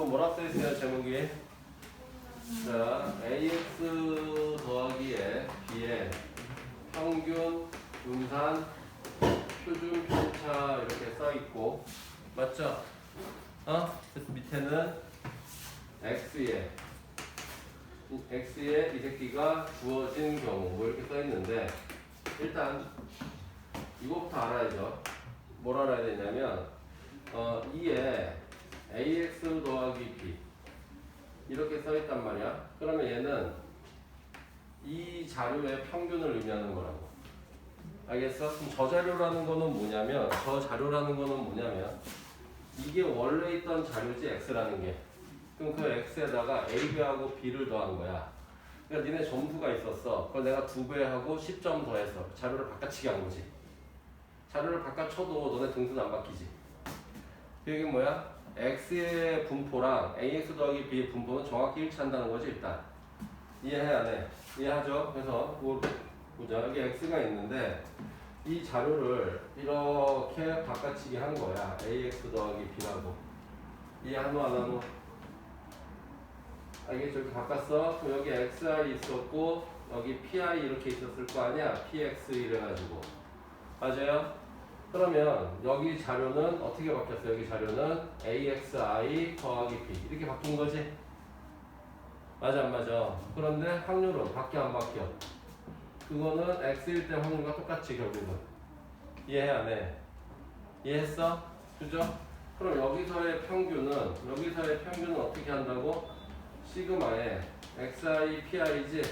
또 뭐라 써있어요 제목이 자 ax 더하기에 b의 평균 분산 표준 편차 이렇게 써있고 맞죠? 어? 그래서 밑에는 x에 x에 이 새끼가 주어진 경우 뭐 이렇게 써있는데 일단 이거부터 알아야죠 뭘 알아야 되냐면 어, 2에 ax 더하기 b. 이렇게 써있단 말이야. 그러면 얘는 이 자료의 평균을 의미하는 거라고. 알겠어? 그럼 저 자료라는 거는 뭐냐면 저 자료라는 거는 뭐냐면 이게 원래 있던 자료지 x라는 게. 그럼 그 x에다가 ab하고 b를 더한 거야. 그러니까 니네 점수가 있었어. 그걸 내가 두 배 하고 10점 더해서 자료를 바꿔치기 한 거지. 자료를 바꿔쳐도 너네 등수는 안 바뀌지. 그게 뭐야? X의 분포랑 ax 더하기 b의 분포는 정확히 일치한다는 거지 일단 이해해 안 해? 이해하죠? 그래서 뭐 보자 여기 x가 있는데 이 자료를 이렇게 바꿔치기 한 거야 ax 더하기 b라고 이해하노 안 하노? 알겠죠? 이렇게 바꿨어 그럼 여기 xi 있었고 여기 pi 이렇게 있었을 거 아니야 px 이래가지고 맞아요? 그러면 여기 자료는 어떻게 바뀌었어? 여기 자료는 AXI 더하기 B 이렇게 바뀐 거지? 맞아 안 맞아? 그런데 확률은 바뀌어 안 바뀌어? 그거는 X일 때 확률과 똑같지 결국은 이해해 안 해? 이해했어? 그죠? 그럼 여기서의 평균은 여기서의 평균은 어떻게 한다고? 시그마에 XI, PI지?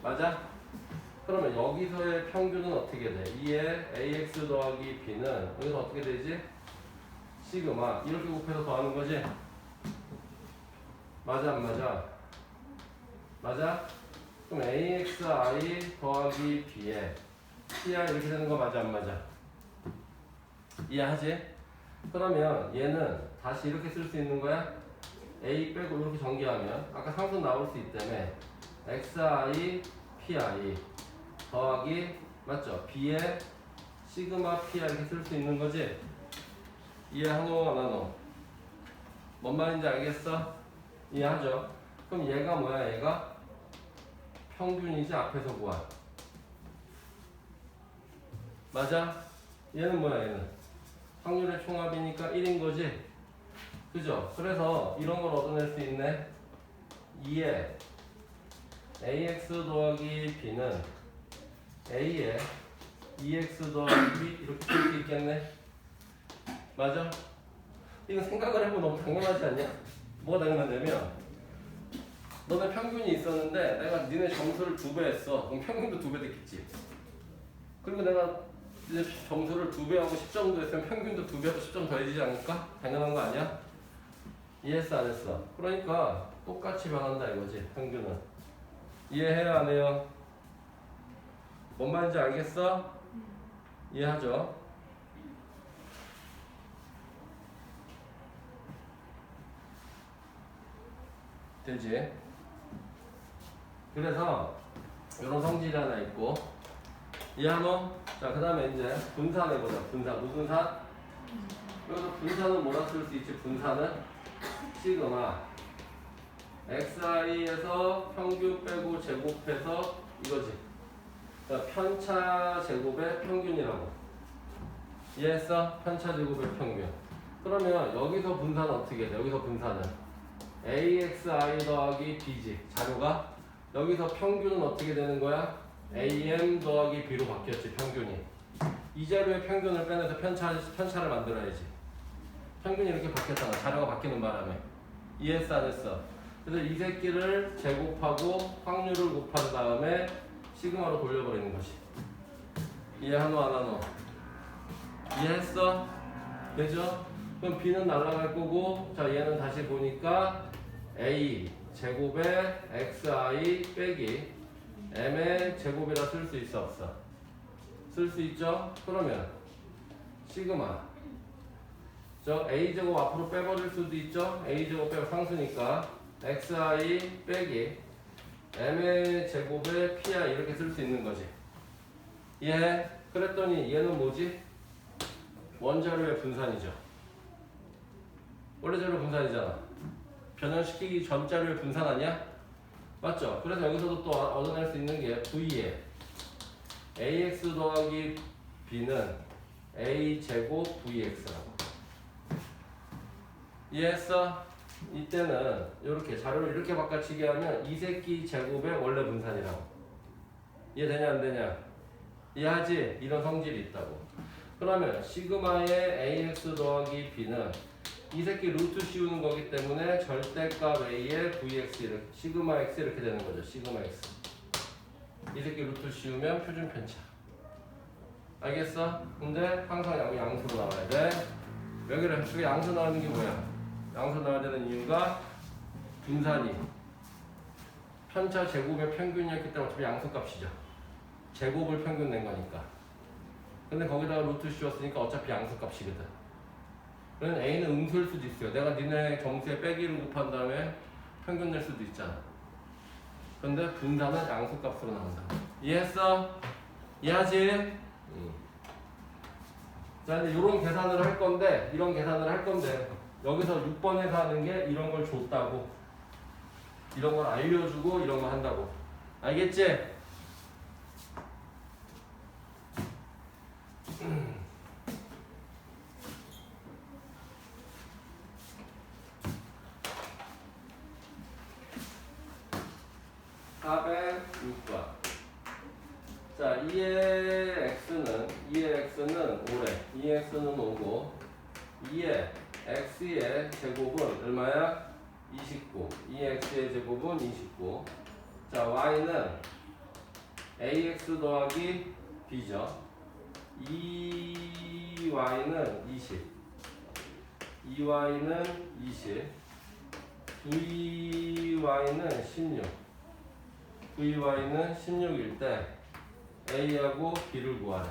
맞아? 그러면 여기서의 평균은 어떻게 돼? 2의 ax 더하기 b는 여기서 어떻게 되지? 시그마 이렇게 곱해서 더하는 거지? 맞아 안 맞아? 맞아? 그럼 axi 더하기 b에 pi 이렇게 되는 거 맞아 안 맞아? 이해하지? 그러면 얘는 다시 이렇게 쓸 수 있는 거야? a 빼고 이렇게 전개하면 아까 상수 나올 수 있다며 xi pi 더하기 맞죠? b에 시그마 p 이렇게 쓸 수 있는 거지? 이해하노 안 하노? 뭔 말인지 알겠어? 이해하죠? 그럼 얘가 뭐야 얘가? 평균이지 앞에서 구한 맞아? 얘는 뭐야 얘는? 확률의 총합이니까 1인 거지? 그죠? 그래서 이런 걸 얻어낼 수 있네 2에 ax 더하기 b는 a에 2x 더하기 b 이렇게 쓸수 있겠네 맞아? 이거 생각을 해보면 너무 당연하지 않냐? 뭐가 당연하냐면 너네 평균이 있었는데 내가 니네 점수를 두 배 했어 그럼 평균도 두 배 됐겠지 그리고 내가 이제 점수를 두 배 하고 10점 더했으면 평균도 두 배 하고 10점 더해지지 않을까? 당연한 거 아니야? 이해했어 안 했어? 그러니까 똑같이 변한다 이거지 평균은 이해해요 안 해요? 뭔 말인지 알겠어? 이해하죠? 되지? 그래서 이런 성질이 하나 있고 이해하노? 자, 그 다음에 이제 분산 해보자. 분산. 무슨 산? 여기서 분산은 뭐라 쓸 수 있지? 분산은 시그마 xi에서 평균 빼고 제곱해서 이거지. 그러니까 편차 제곱의 평균이라고. 이해했어? 편차 제곱의 평균. 그러면 여기서 분산은 어떻게 돼? 여기서 분산은 AXI 더하기 BG 자료가 여기서 평균은 어떻게 되는 거야? AM 더하기 B로 바뀌었지 평균이 이 자료의 평균을 빼내서 편차, 편차를 만들어야지 평균이 이렇게 바뀌었잖아 자료가 바뀌는 바람에 이해했어 안 했어? 그래서 이 새끼를 제곱하고 확률을 곱한 다음에 시그마로 돌려버리는 것이 이해하노 안 하노? 이해했어? 되죠? 그럼 B는 날아갈 거고 자 얘는 다시 보니까 A 제곱에 XI 빼기 M의 제곱이라 쓸 수 있어 없어? 쓸 수 있죠? 그러면 시그마 저 A 제곱 앞으로 빼버릴 수도 있죠? A 제곱 빼고 상수니까 XI 빼기 M의 제곱에 PI 이렇게 쓸 수 있는 거지 이해? 그랬더니 얘는 뭐지? 원자료의 분산이죠 원래 자료 분산이잖아. 변형시키기 전 자료의 분산 아니야? 맞죠? 그래서 여기서도 또 얻어낼 수 있는 게 V에 ax 더하기 b는 a 제곱 vx라고. 이해했어? 이때는 이렇게 자료를 이렇게 바꿔치기 하면 이 새끼 제곱의 원래 분산이라고. 이해되냐 안 되냐? 이해하지? 이런 성질이 있다고. 그러면 시그마의 ax 더하기 b는 이 새끼 루트 씌우는 거기 때문에 절대값 a의 vx 이렇게 시그마 x 이렇게 되는 거죠. 시그마 x. 이 새끼 루트 씌우면 표준 편차. 알겠어? 근데 항상 양수로 나와야 돼. 여기를 저기 양수 나오는 게 뭐야? 양수 나와야 되는 이유가 분산이 편차 제곱의 평균이었기 때문에 어차피 양수 값이죠. 제곱을 평균 낸 거니까. 근데 거기다가 루트 씌웠으니까 어차피 양수 값이거든. 그러면 A는 음수일 수도 있어요. 내가 니네 점수에 빼기를 곱한 다음에 평균 낼 수도 있잖아. 근데 분산은 양수 값으로 나온다. 이해했어? 이해하지? 응. 자, 이제 이런 계산을 할 건데, 이런 계산을 할 건데, 여기서 6번에서 하는 게 이런 걸 줬다고. 이런 걸 알려주고 이런 거 한다고. 알겠지? (406번) 자, 2의 x는 2의 x는 5래. 2의 x는 5고 2의 x의 제곱은 얼마야? 29. 2의 x의 제곱은 29. 자, y는 ax 더하기 b죠. 2y는 20. 2y는 20. 2y는 16. vy는 16일 때 a하고 b를 구하래.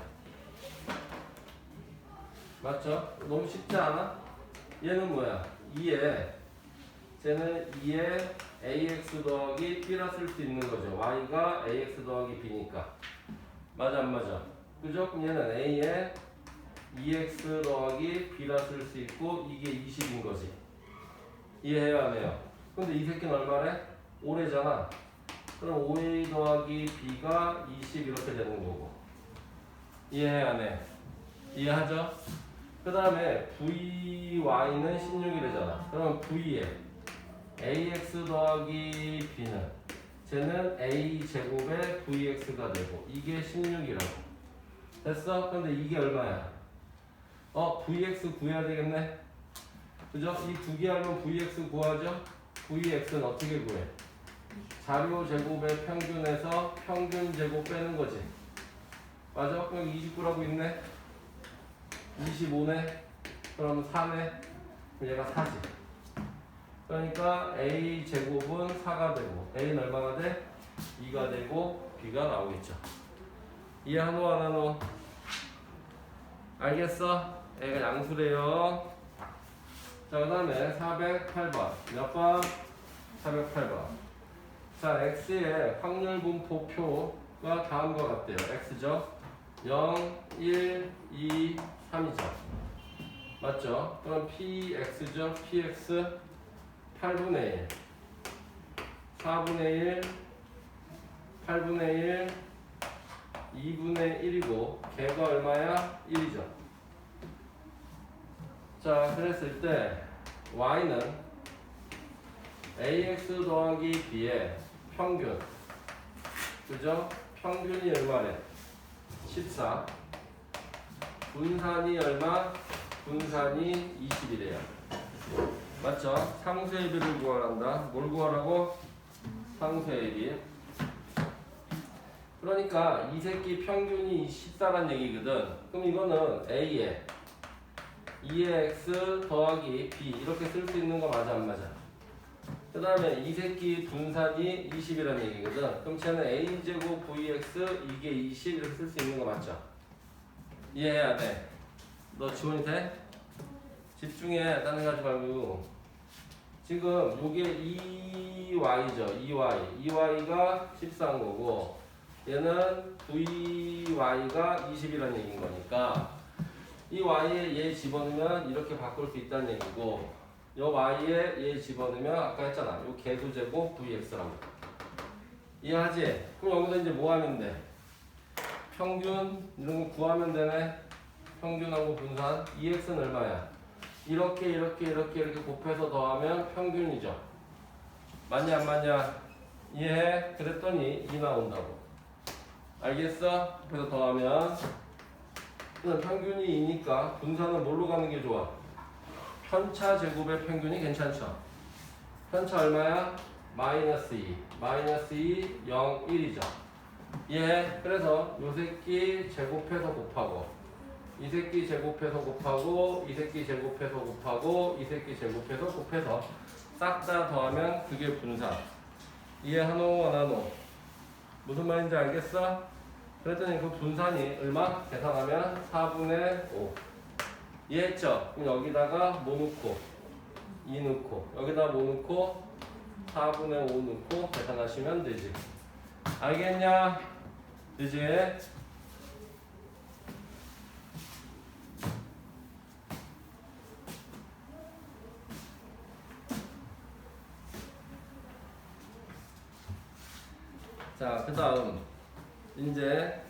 맞죠? 너무 쉽지 않아? 얘는 뭐야? 2에 쟤는 2에 ax 더하기 b라 쓸 수 있는 거죠. y가 ax 더하기 b니까. 맞아 안 맞아? 그죠? 얘는 a에 2x 더하기 b라 쓸 수 있고 이게 20인 거지. 이해해요 안 해요? 근데 이 새끼는 얼마래? 5래잖아. 그럼 5a 더하기 b가 20 이렇게 되는 거고. 이해해 안 해? 이해하죠? 그 다음에 vy는 16이래잖아. 그럼 v에 ax 더하기 b는 쟤는 a 제곱에 vx가 되고 이게 16이라고. 됐어? 근데 이게 얼마야? 어, vx 구해야 되겠네. 그죠? 이 두 개 하면 vx 구하죠? vx는 어떻게 구해? 자료 제곱의 평균에서 평균 제곱 빼는 거지. 맞아? 그럼 29라고 있네. 25네. 그럼 4네. 그럼 얘가 4지. 그러니까 a 제곱은 4가 되고 a는 얼마나 돼? 2가 되고 b가 나오겠죠. 이해하노 안 하노? 알겠어? 애가 양수래요. 자, 그 다음에 408번. 몇 번? 408번. 자, x의 확률 분포표가 다음과 같대요. x죠? 0, 1, 2, 3이죠. 맞죠? 그럼 px죠? px 8분의 1, 4분의 1, 8분의 1, 2분의 1이고 걔가 얼마야? 1이죠. 자, 그랬을 때 y는 ax 더하기 b의 평균 그죠? 평균이 얼마래? 14 분산이 얼마? 분산이 20이래요 맞죠? 상수의 비를 구하란다 뭘 구하라고? 상수의 비 그러니까 이 새끼 평균이 14란 얘기거든 그럼 이거는 a에 2x 더하기 b 이렇게 쓸 수 있는 거 맞아 안 맞아? 그 다음에 이 새끼 분산이 20이라는 얘기거든. 그럼 쟤는 a제곱 vx 이게 20 이렇게 쓸 수 있는 거 맞죠? 이해해야 돼. 너 지원이 돼? 집중해. 딴데 가지 말고. 지금 요게 2y죠. 2y. 2y가 14인 거고 얘는 vy가 20이라는 얘기인 거니까 이 y에 얘 집어넣으면 이렇게 바꿀 수 있다는 얘기고 요 y에 얘 집어넣으면 아까 했잖아. 요 개수 제곱 vx라고. 이해하지? 그럼 여기서 이제 뭐 하면 돼? 평균 이런 거 구하면 되네. 평균하고 분산 2x는 얼마야? 이렇게 이렇게 이렇게 이렇게 곱해서 더하면 평균이죠. 맞냐 안 맞냐? 이해해? 그랬더니 2 나온다고. 알겠어? 곱해서 더하면 평균이 2니까 분산은 뭘로 가는 게 좋아? 편차 제곱의 평균이 괜찮죠? 편차 얼마야? 마이너스 2 마이너스 2 0 1이죠 예 그래서 요 새끼 제곱해서 곱하고 이 새끼 제곱해서 곱하고 이 새끼 제곱해서 곱하고 이 새끼 제곱해서 곱해서 싹 다 더하면 그게 분산 이해하노 원하노? 무슨 말인지 알겠어? 그랬더니 그 분산이 얼마? 계산하면 4분의 5 이해했죠? 그럼 여기다가 뭐 넣고? 2 넣고. 여기다 뭐 넣고? 4분의 5 넣고 계산하시면 되지 알겠냐? 되지? 자, 그 다음. 이제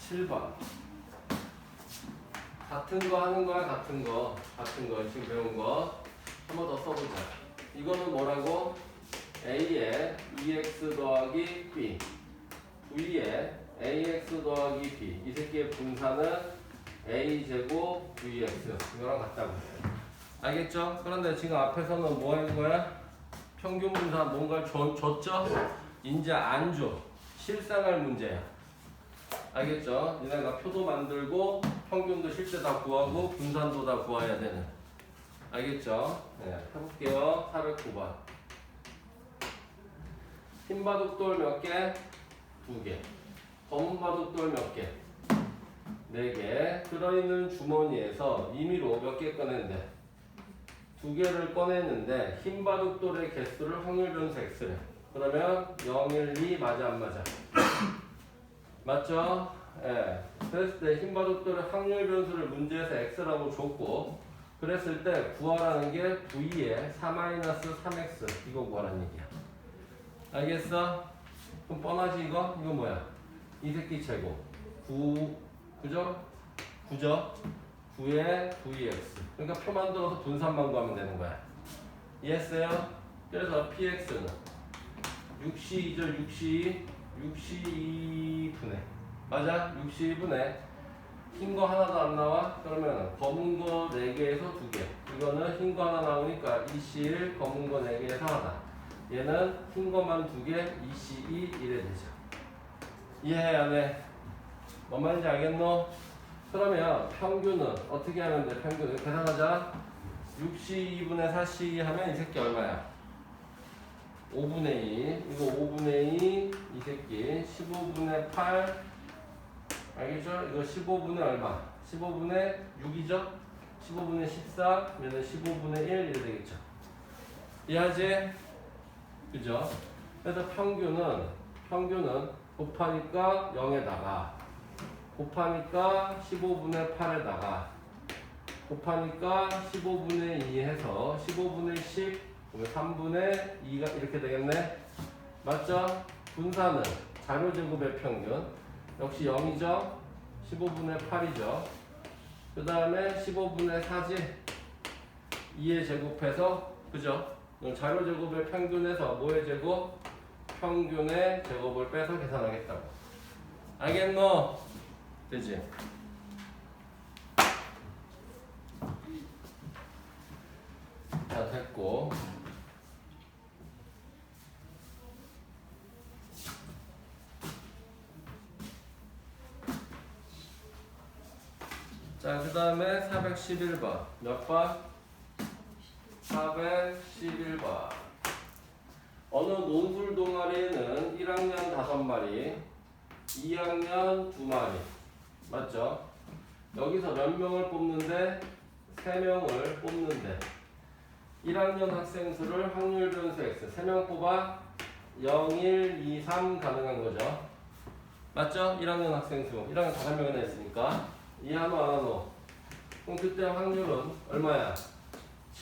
7번. 같은 거 하는 거야 같은 거. 같은 거. 지금 배운 거. 한 번 더 써보자. 이거는 뭐라고 a에 2x 더하기 b v에 ax 더하기 b 이 새끼의 분산은 a 제곱 vx 이거랑 같다고 알겠죠? 그런데 지금 앞에서는 뭐 하는 거야? 평균 분산 뭔가를 줘, 줬죠? 이제 안 줘. 실상할 문제야. 알겠죠? 니네가 표도 만들고 평균도 실제 다 구하고 분산도 다 구해야 되는. 알겠죠? 네, 해볼게요. 409번. 흰 바둑돌 몇 개? 두 개. 검은 바둑돌 몇 개? 네 개. 들어있는 주머니에서 임의로 몇 개 꺼냈는데? 두 개를 꺼냈는데 흰 바둑돌의 개수를 확률 변수 x래. 그러면 0, 1, 2 맞아 안 맞아? 맞죠? 예. 그랬을 때 흰 바둑돌의 확률 변수를 문제에서 x라고 줬고 그랬을 때 구하라는 게 v에 4-3x 이거 구하라는 얘기야. 알겠어? 그럼 뻔하지 이거? 이거 뭐야? 이 새끼 제곱 9 그죠? 9죠? 9에 vx 그러니까 표 만들어서 분산만 구하면 되는 거야. 이해했어요? 그래서 px는 6c이죠 6c 62분의 맞아 62분의 흰 거 하나도 안 나와 그러면 검은 거 4개에서 2개 이거는 흰 거 하나 나오니까 2c1 검은 거 4개에서 하나 얘는 흰 거만 2개 2c2 이래 되죠 이해 안 해? 뭔 말인지 알겠노? 그러면 평균은 어떻게 하면 돼 평균은 계산하자 62분의 4c 하면 이 새끼 얼마야? 5분의 2 이거 5분의 2 이 새끼 15분의 8 알겠죠? 이거 15분의 얼마? 15분의 6이죠? 15분의 14 얘는 15분의 1 이래 되겠죠? 이해하지? 그죠? 그래서 평균은 평균은 곱하니까 0에다가 곱하니까 15분의 8에다가 곱하니까 15분의 2 해서 15분의 10 그러면 3분의 2가 이렇게 되겠네. 맞죠? 분산은 자료 제곱의 평균 역시 0이죠. 15분의 8이죠. 그 다음에 15분의 4지 2의 제곱해서 그죠? 자료 제곱의 평균에서 뭐의 제곱? 평균의 제곱을 빼서 계산하겠다고. 알겠노? 되지? 자 됐고 자, 그 다음에 411번. 몇 번? 411번. 어느 논술 동아리에는 1학년 5마리, 2학년 2마리. 맞죠? 여기서 몇 명을 뽑는데? 3명을 뽑는데. 1학년 학생 수를 확률 변수 x. 3명 뽑아 0, 1, 2, 3 가능한 거죠. 맞죠? 1학년 학생 수. 1학년 5명이나 있으니까. 이하노 안 하노? 그럼 그때 확률은 얼마야?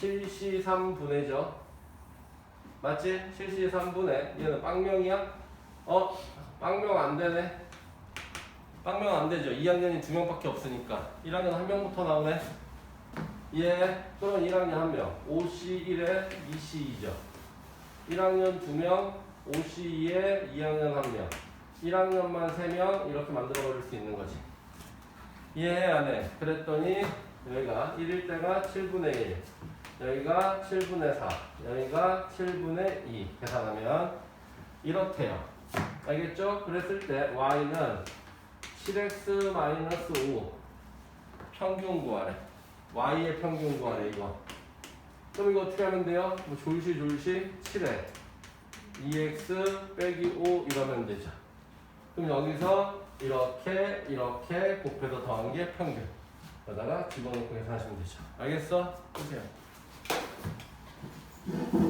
7C 3분의죠. 맞지? 7C 3분의 얘는 빵명이야? 어? 빵명 안 되네. 빵명 안 되죠. 2학년이 두 명밖에 없으니까. 1학년 한 명부터 나오네. 예. 그럼 1학년 한 명. 5C1에 2C2죠. 1학년 두 명, 5C2에 2학년 한 명. 1학년만 3명 이렇게 만들어 버릴 수 있는 거지. 이해해 안 해? 그랬더니 여기가 1일 때가 7분의 1 여기가 7분의 4 여기가 7분의 2 계산하면 이렇대요 알겠죠? 그랬을 때 y는 7x-5 평균 구하래 y의 평균 구하래 이거 그럼 이거 어떻게 하면 돼요? 뭐 졸시 졸시 7에 2x 빼기 5 이러면 되죠 그럼 여기서 이렇게 이렇게 곱해서 더한 게 평균. 여기다가 집어넣고 계산하시면 되죠. 알겠어? 보세요. Thank you.